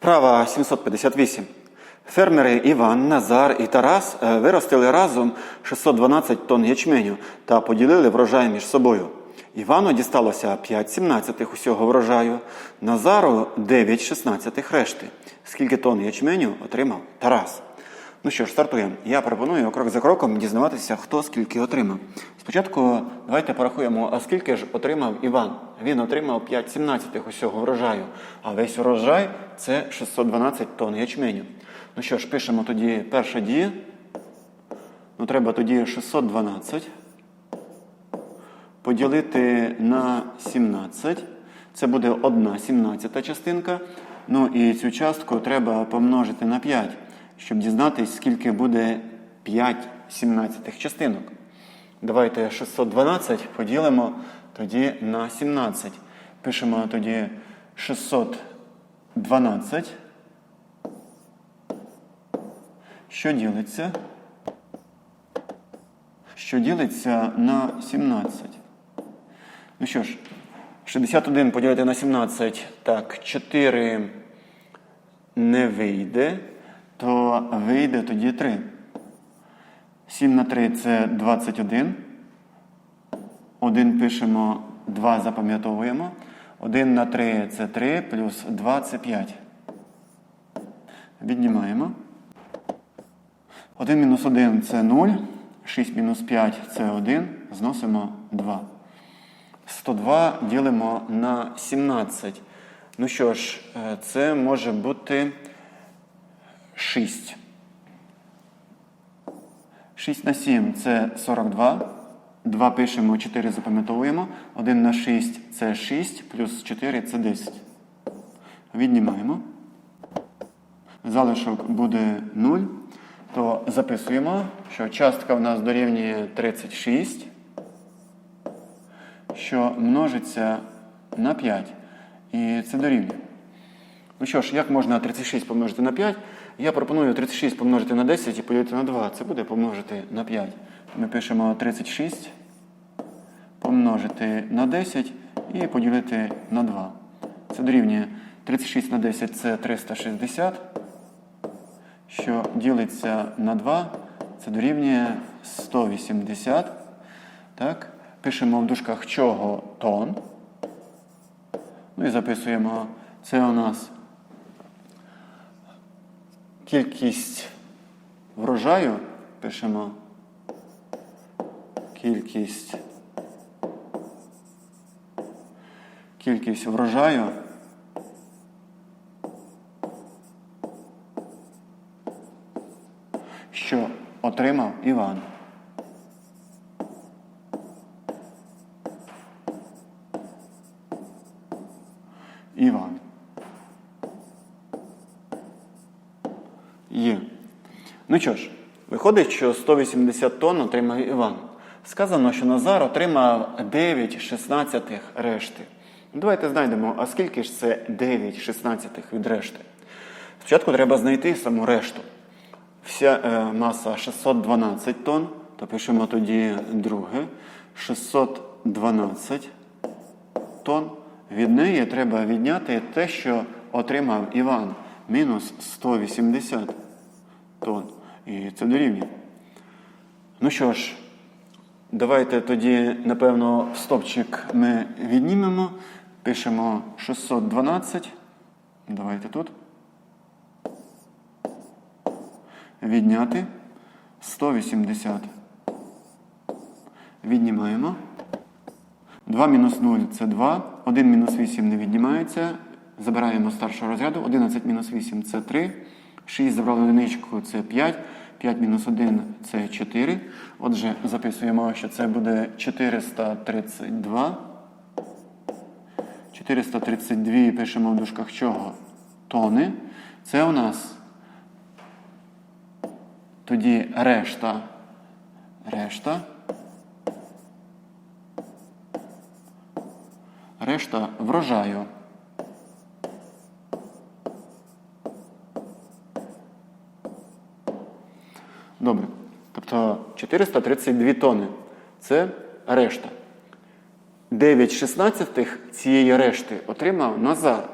Вправа 758. Фермери Іван, Назар і Тарас е, виростили разом 612 тонн ячменю та поділили врожай між собою. Івану дісталося 5 сімнадцятих усього врожаю, Назару 9 шістнадцятих решти. Скільки тонн ячменю отримав Тарас? Ну що ж, стартуємо. Я пропоную крок за кроком дізнаватися, хто скільки отримав. Спочатку давайте порахуємо, а скільки ж отримав Іван. Він отримав 5 сімнадцятих усього врожаю, а весь урожай це 612 тонн ячменю. Ну що ж, пишемо тоді перша дія. Ну, треба тоді 612 поділити на 17. Це буде 1 17 частинка. Ну і цю частку треба помножити на 5, щоб дізнатись, скільки буде 5 17 частинок. Давайте 612 поділимо тоді на 17. Пишемо тоді 612. Що ділиться? Що ділиться на 17. Ну що ж, 61 поділити на 17, так, 4 не вийде, то вийде тоді 3. 7 на 3 це 21. 1 пишемо, 2 запам'ятовуємо. 1 на 3 це 3, плюс 2 це 5. Віднімаємо. 1 мінус 1 це 0. 6 мінус 5 це 1. Зносимо 2. 102 ділимо на 17. Ну що ж, е, це може бути 6. 6 на 7 це 42. 2 пишемо, 4 запам'ятовуємо. 1 на 6 це 6, плюс 4 це 10. Віднімаємо. Залишок буде 0. То записуємо, що частка в нас дорівнює 36, що множиться на 5. І це дорівнює. Ну що ж, як можна 36 помножити на 5? Я пропоную 36 помножити на 10 і поділити на 2. Це буде помножити на 5. Ми пишемо 36 помножити на 10 і поділити на 2. Це дорівнює 36 на 10 це 360. Що ділиться на 2, це дорівнює 180. Так? Пишемо в дужках чого тон. Ну і записуємо, це у нас кількість врожаю. Пишемо кількість. Кількість врожаю. Що отримав Іван. Є. Ну що ж, виходить, що 180 тонн отримав Іван. Сказано, що Назар отримав 9 шістнадцятих решти. Давайте знайдемо, а скільки ж це 9 шістнадцятих від решти. Спочатку треба знайти саму решту. Вся е, маса 612 тонн, то пишемо тоді друге. 612 тонн. Від неї треба відняти те, що отримав Іван. Мінус 180 тонн. І це дорівнює. Ну що ж, давайте тоді, напевно, стопчик ми віднімемо. Пишемо 612. Давайте тут. Відняти 180. Віднімаємо. 2 мінус 0 це 2. 1 мінус 8 не віднімається. Забираємо старшого розряду. 11 мінус 8 це 3. 6 забрали одиничку це 5. 5 мінус 1 це 4. Отже, записуємо, що це буде 432. 432 пишемо в дужках чого? Тони. Це у нас тоді решта. Решта. Решта врожаю. Добре. Тобто 432 тони. Це решта. 9 шістнадцятих цієї решти отримав Назар.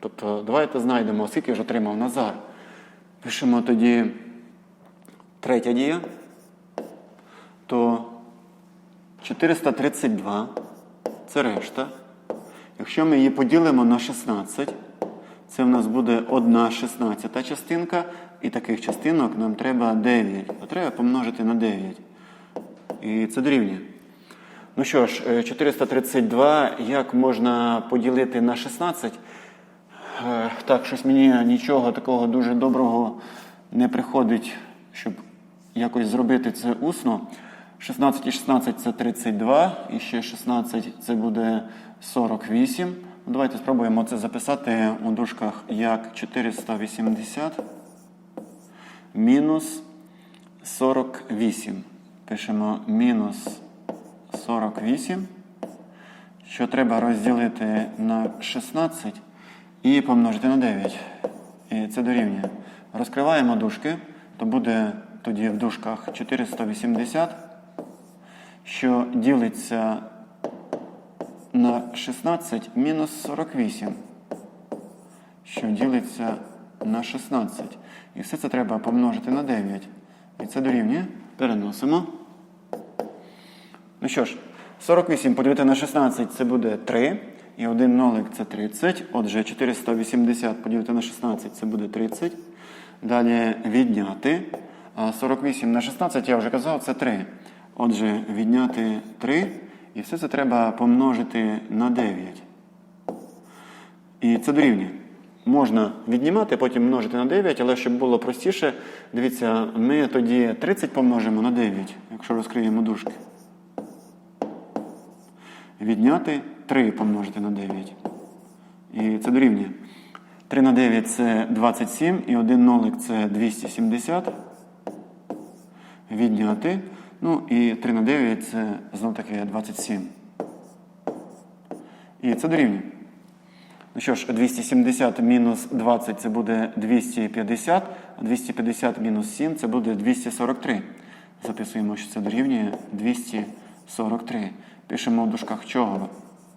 Тобто, давайте знайдемо, скільки ж отримав Назар. Пишемо тоді третя дія, то 432 це решта. Якщо ми її поділимо на 16, це в нас буде 1 16 частинка, і таких частинок нам треба 9. А треба помножити на 9. І це дорівнює. Ну що ж, е, 432 як можна поділити на 16? Е, Так, щось мені нічого такого дуже доброго не приходить, щоб якось зробити це усно. 16 і 16 це 32, і ще 16 це буде 48. Ну, Давайте спробуємо це записати у дужках як 480 мінус 48. Пишемо мінус 48, що треба розділити на 16 і помножити на 9. І це дорівнює. Розкриваємо дужки, то буде тоді в дужках 480, що ділиться на 16 мінус 48, що ділиться на 16. І все це треба помножити на 9. І це дорівнює. Переносимо. Ну що ж, 48 поділити на 16 це буде 3. І 1 нолик це 30. Отже, 480 поділити на 16 це буде 30. Далі відняти. 48 на 16, я вже казав, це 3. Отже, відняти 3. І все це треба помножити на 9. І це дорівнює. Можна віднімати, потім множити на 9, але щоб було простіше, дивіться, ми тоді 30 помножимо на 9, якщо розкриємо дужки. Відняти 3 помножити на 9. І це дорівнює. 3 на 9 це 27, і 1 нолик це 270. Відняти. Ну і 3 на 9 це знов таки 27. І це дорівнює. Ну що ж, 270 мінус 20 це буде 250, а 250 мінус 7 це буде 243. Записуємо, що це дорівнює 243. Пишемо в дужках чого?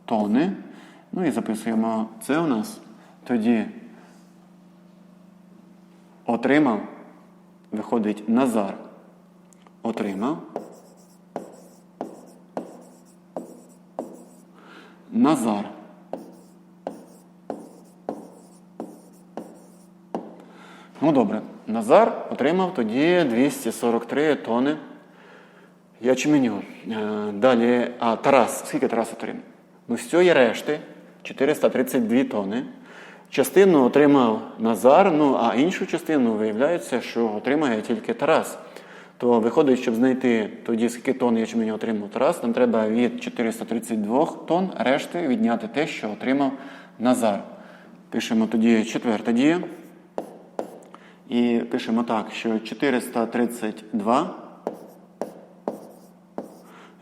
Тони. Ну і записуємо це у нас. Тоді отримав, виходить Назар. Отримав. Назар. Ну добре, Назар отримав тоді 243 тони ячменю. Е, Далі, а Тарас, скільки Тарас отримав? Ну, з цієї решти 432 тони. Частину отримав Назар, ну а іншу частину виявляється, що отримає тільки Тарас. То виходить, щоб знайти тоді, скільки тонн ячменю отримав Тарас, нам треба від 432 тонн решти відняти те, що отримав Назар. Пишемо тоді четверта дія. І пишемо так, що 432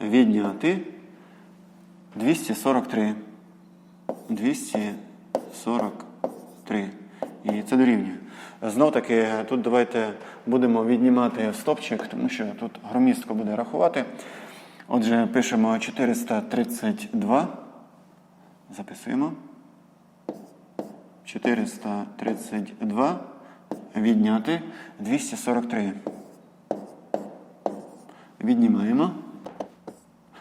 відняти 243. 243. І це дорівнює. Знов таки, тут давайте будемо віднімати стопчик, тому що тут громістко буде рахувати. Отже, пишемо 432. Записуємо. 432 відняти 243. Віднімаємо.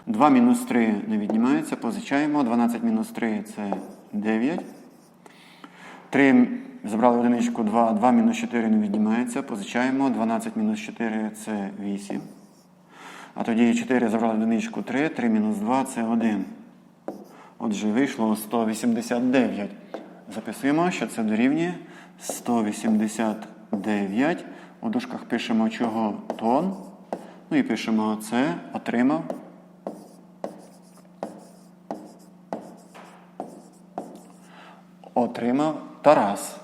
2 мінус 3 не віднімається, позичаємо. 12 мінус 3 це 9. 3 забрали одиничку 2, 2 мінус 4 не віднімається, позичаємо. 12 мінус 4 це 8. А тоді 4 забрали одиничку 3, 3 мінус 2 це 1. Отже, вийшло 189. Записуємо, що це дорівнює 189. У дужках пишемо чого тон. Ну і пишемо це, отримав. Отримав Тарас.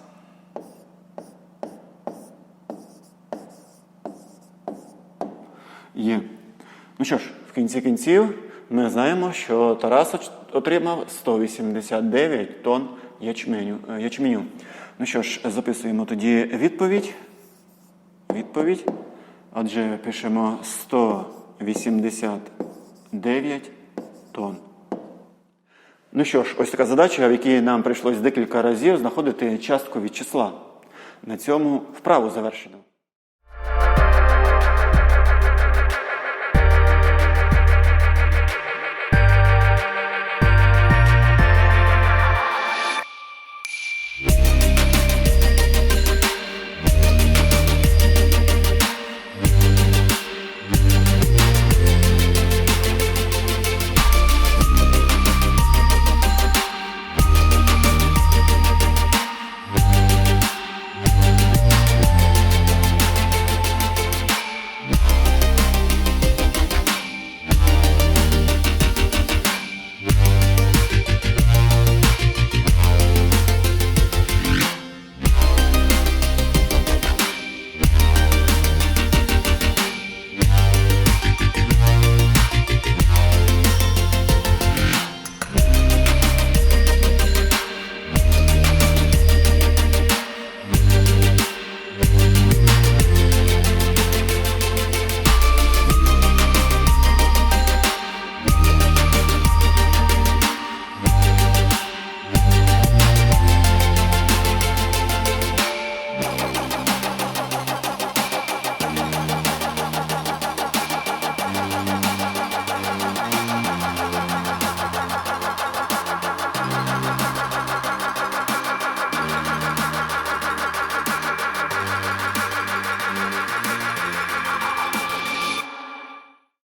Є. Ну що ж, в кінці кінців ми знаємо, що Тарас отримав 189 тонн ячменю. е. Ну що ж, записуємо тоді відповідь. Відповідь. Отже, пишемо 189 тонн. Ну що ж, ось така задача, в якій нам прийшлось декілька разів знаходити частку від числа. На цьому вправу завершено.